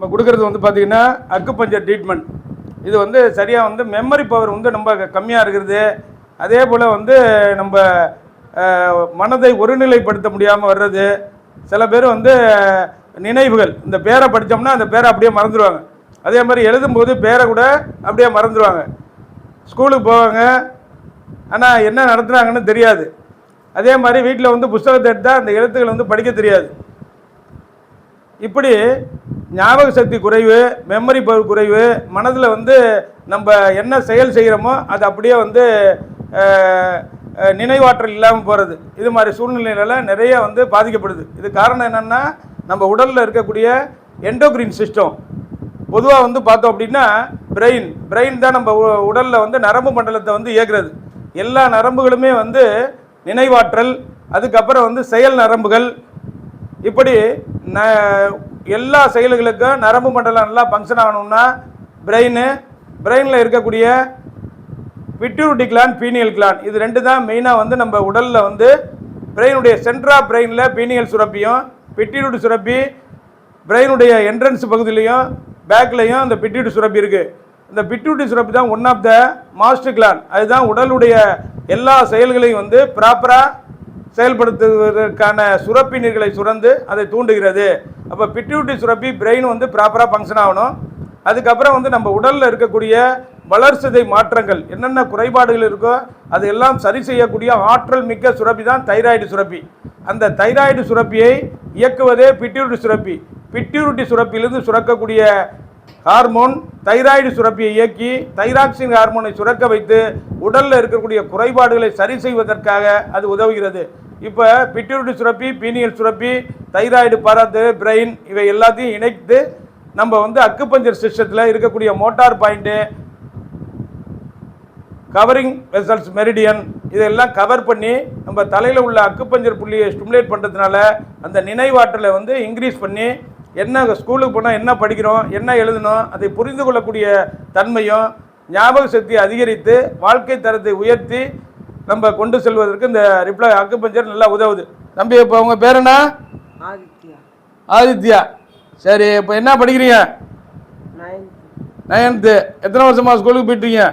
நம்ம கொடுக்கறது வந்து பார்த்திங்கன்னா அக்குப்பஞ்சர் ட்ரீட்மெண்ட் இது வந்து சரியாக வந்து மெமரி பவர் வந்து ரொம்ப கம்மியாக இருக்கிறது. அதே போல் வந்து நம்ம மனதை ஒருநிலைப்படுத்த முடியாமல் வர்றது. சில பேர் வந்து நினைவுகள் இந்த பேரை படித்தோம்னா அந்த பேரை அப்படியே மறந்துடுவாங்க அதே மாதிரி எழுதும்போது பேரை கூட அப்படியே மறந்துடுவாங்க ஸ்கூலுக்கு போவாங்க. ஆனால் என்ன நடத்துகிறாங்கன்னு தெரியாது. அதே மாதிரி வீட்டில் வந்து புஸ்தகத்தை எடுத்தால் அந்த எழுத்துக்கள் வந்து படிக்க தெரியாது. இப்படி ஞாபக சக்தி குறைவு மெமரி பவர் குறைவு மனதில் வந்து நம்ம என்ன செயல் செய்கிறோமோ அது அப்படியே வந்து நினைவாற்றல் இல்லாமல் போகிறது இது மாதிரி சூழ்நிலையில நிறைய வந்து பாதிக்கப்படுது. இது காரணம் என்னென்னா நம்ம உடலில் இருக்கக்கூடிய எண்டோக்ரின் சிஸ்டம் பொதுவாக வந்து பார்த்தோம் அப்படின்னா பிரெயின் பிரெயின் தான் நம்ம உடலில் வந்து நரம்பு மண்டலத்தை வந்து இயக்குறது. எல்லா நரம்புகளுமே வந்து நினைவாற்றல் அதுக்கப்புறம் வந்து செயல் நரம்புகள். இப்படி ந எல்லா செயல்களுக்கும் நரம்பு மண்டலம் நல்லா ஃபங்க்ஷன் ஆகணும்னா பிரெயின் பிரெயினில் இருக்கக்கூடிய பிட்யூரிட்டி கிளான் பீனியல் கிளான் இது ரெண்டு தான் மெயினாக வந்து நம்ம உடலில் வந்து பிரெயினுடைய சென்ட்ரா பிரெயினில் பீனியல் சுரப்பியும் பிட்யூரிட்டி சுரப்பி பிரெயினுடைய என்ட்ரன்ஸ் பகுதியிலையும் பேக்லையும் அந்த பிட்யூட்டி சுரப்பி இருக்குது இந்த பிட்யூட்டி சுரப்பி தான் one of the master gland அதுதான் உடலுடைய எல்லா செயல்களையும் வந்து ப்ராப்பராக செயல்படுத்துவதற்கான சுரப்பி நீர்களை சுரந்து அதை தூண்டுகிறது. அப்போ பிட்யூட்டி சுரப்பி பிரெயின் வந்து ப்ராப்பராக ஃபங்க்ஷன் ஆகணும். அதுக்கப்புறம் வந்து நம்ம உடலில் இருக்கக்கூடிய வளர்சிதை மாற்றங்கள் என்னென்ன குறைபாடுகள் இருக்கோ அது எல்லாம் சரி செய்யக்கூடிய ஆற்றல் மிக்க சுரப்பி தான் தைராய்டு சுரப்பி. அந்த தைராய்டு சுரப்பியை இயக்குவதே பிட்யூரிட்டி சுரப்பி. பிட்யூரிட்டி சுரப்பிலிருந்து சுரக்கக்கூடிய ஹார்மோன் தைராய்டு சுரப்பியை இயக்கி தைராக்சின் ஹார்மோனை சுரக்க வைத்து உடலில் இருக்கக்கூடிய குறைபாடுகளை சரி செய்வதற்காக அது உதவுகிறது. இப்போ பிட்யூரிட்டி சுரப்பி பீனியல் சுரப்பி தைராய்டு பரத்து பிரெயின் இவை எல்லாத்தையும் இணைத்து நம்ம வந்து அக்குப்பஞ்சர் சிஸ்டத்தில் இருக்கக்கூடிய motor point covering vessels meridian இதெல்லாம் கவர் பண்ணி நம்ம தலையில் உள்ள அக்குப்பஞ்சர் புள்ளியை ஸ்டிமுலேட் பண்ணுறதுனால அந்த நினைவாற்றலை வந்து இன்க்ரீஸ் பண்ணி என்ன ஸ்கூலுக்கு போனால் என்ன படிக்கிறோம் என்ன எழுதணும் அதை புரிந்து கொள்ளக்கூடிய தன்மையும் ஞாபக சக்தியை அதிகரித்து வாழ்க்கை தரத்தை உயர்த்தி நம்ம கொண்டு செல்வதற்கு இந்த ரிப்ளை அக்குப்பஞ்சர் நல்லா உதவுது. தம்பி இப்போ உங்கள் பேர் என்ன? ஆதித்யா. ஆதித்யா. சரி இப்போ என்ன படிக்கிறீங்க? நைன்த் நைன்த்து எத்தனை வருஷமா ஸ்கூலுக்கு போயிட்டுருக்கீங்க?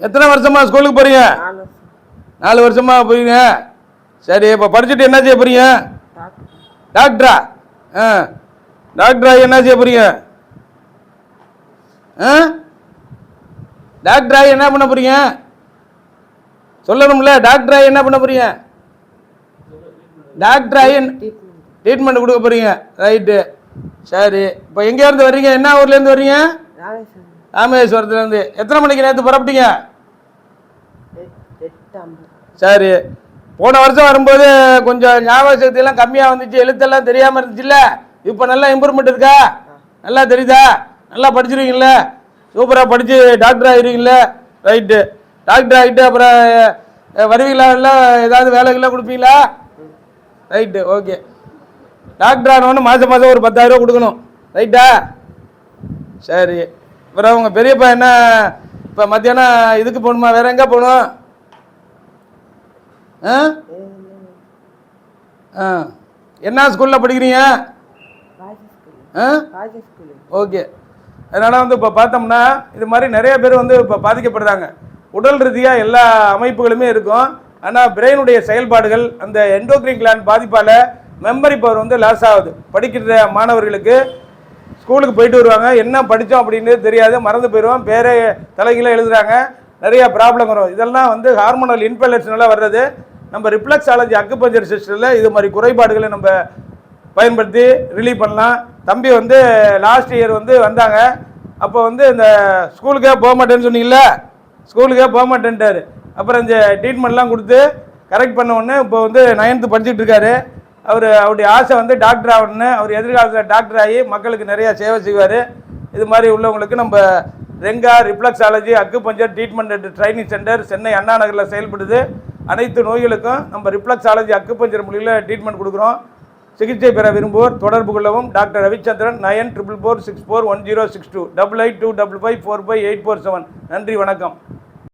எத்தனை வருஷமா ஸ்கூலுக்கு போகிறீங்க நாலு வருஷமா போறீங்க. சரி இப்போ படிச்சுட்டு என்ன செய்ய போறீங்க? டாக்டர். டாக்டரா? ஆ. டாக்டரா என்ன செய்ய போறீங்க? ஆ? டாக்டரா என்ன பண்ண போறீங்க? சொல்லணும்ல டாக்டர் ஆகி என்ன பண்ண போறீங்க? டாக்டர் ட்ரீட்மெண்ட் ட்ரீட்மெண்ட் கொடுக்க போறீங்க. ரைட்டு சரி. இப்போ எங்கேருந்து வர்றீங்க? என்ன ஊர்லேருந்து வர்றீங்க? ராமேஸ்வரத்துலேருந்து எத்தனை மணிக்கு நேற்று புறப்பட்டீங்க? சரி. போன வருஷம் வரும்போது கொஞ்சம் ஞாபக சக்தி எல்லாம் கம்மியாக வந்துச்சு. எழுத்தெல்லாம் தெரியாமல் இருந்துச்சுல்ல? இப்போ நல்லா இம்ப்ரூவ்மெண்ட் இருக்கா? நல்லா தெரியுதா? நல்லா படிச்சிருக்கீங்கள சூப்பராக படித்து டாக்டர் ஆகிருக்கீங்கள ரைட்டு டாக்டர் ஆகிட்டு அப்புறம் வருவீங்களா? இல்லை ஏதாவது வேலைகள்லாம் கொடுப்பீங்களா? ரைட்டு ஓகே டாக்டர் ஆனவொன்னு மாதம் மாதம் ஒரு பத்தாயிரரூவா கொடுக்கணும். ரைட்டா சரி. அப்புறம் உங்கள் பெரியப்பா என்ன இப்போ மத்தியானம் இதுக்கு போகணுமா? வேற எங்கே போகணும்? ஆ? ஆ. என்ன ஸ்கூலில் படிக்கிறீங்க? ஆ? ஓகே அதனால் வந்து இப்போ பார்த்தோம்னா இது மாதிரி நிறைய பேர் வந்து இப்போ பாதிக்கப்படுறாங்க. உடல் ரீதியாக எல்லா அமைப்புகளுமே இருக்கும். ஆனால் பிரெயினுடைய செயல்பாடுகள் அந்த எண்டோக்ரின் கிளான் பாதிப்பால் மெமரி பவர் வந்து லாஸ் ஆகுது. படிக்கிற மாணவர்களுக்கு ஸ்கூலுக்கு போயிட்டு வருவாங்க. என்ன படித்தோம் அப்படின்னு தெரியாது. மறந்து போயிடுவோம். பேரே தலைகீழ எழுதுகிறாங்க நிறைய ப்ராப்ளம் வரும். இதெல்லாம் வந்து ஹார்மோனல் இன்ஃபெலக்ஷனெல்லாம் வர்றது. நம்ம ரிப்ளக்ஸாலஜி அக்குபஞ்சர் சிஸ்டத்தில் இது மாதிரி குறைபாடுகளை நம்ம பயன்படுத்தி ரிலீவ் பண்ணலாம். தம்பி வந்து லாஸ்ட் இயர் வந்து வந்தாங்க. அப்போ வந்து இந்த ஸ்கூலுக்கே போக மாட்டேன்னு சொன்னீங்களே ஸ்கூலுக்கே போக மாட்டேன்ட்டார். அப்புறம் இந்த ட்ரீட்மெண்ட்லாம் கொடுத்து கரெக்ட் பண்ண உடனே இப்போ வந்து நைன்த்து படிச்சுட்டு இருக்காரு. அவர் அவருடைய ஆசை வந்து டாக்டர் ஆகணும்னு அவர் எதிர்காலத்தில் டாக்டர் ஆகி மக்களுக்கு நிறையா சேவை செய்வார். இது மாதிரி உள்ளவங்களுக்கு நம்ம Ranga acupuncture treatment training centre Chennai Anna நகரில் செயல்படுது. அனைத்து நோய்களுக்கும் நம்ம ரிப்ளக்ஸாலஜி அக்கு பஞ்சர் மொழியில் ட்ரீட்மெண்ட் கொடுக்குறோம். சிகிச்சை பெற விரும்புவோர் தொடர்பு கொள்ளவும். Doctor Ravichandran nine triple four six four one zero six two double eight two double five four five eight four seven நன்றி வணக்கம்.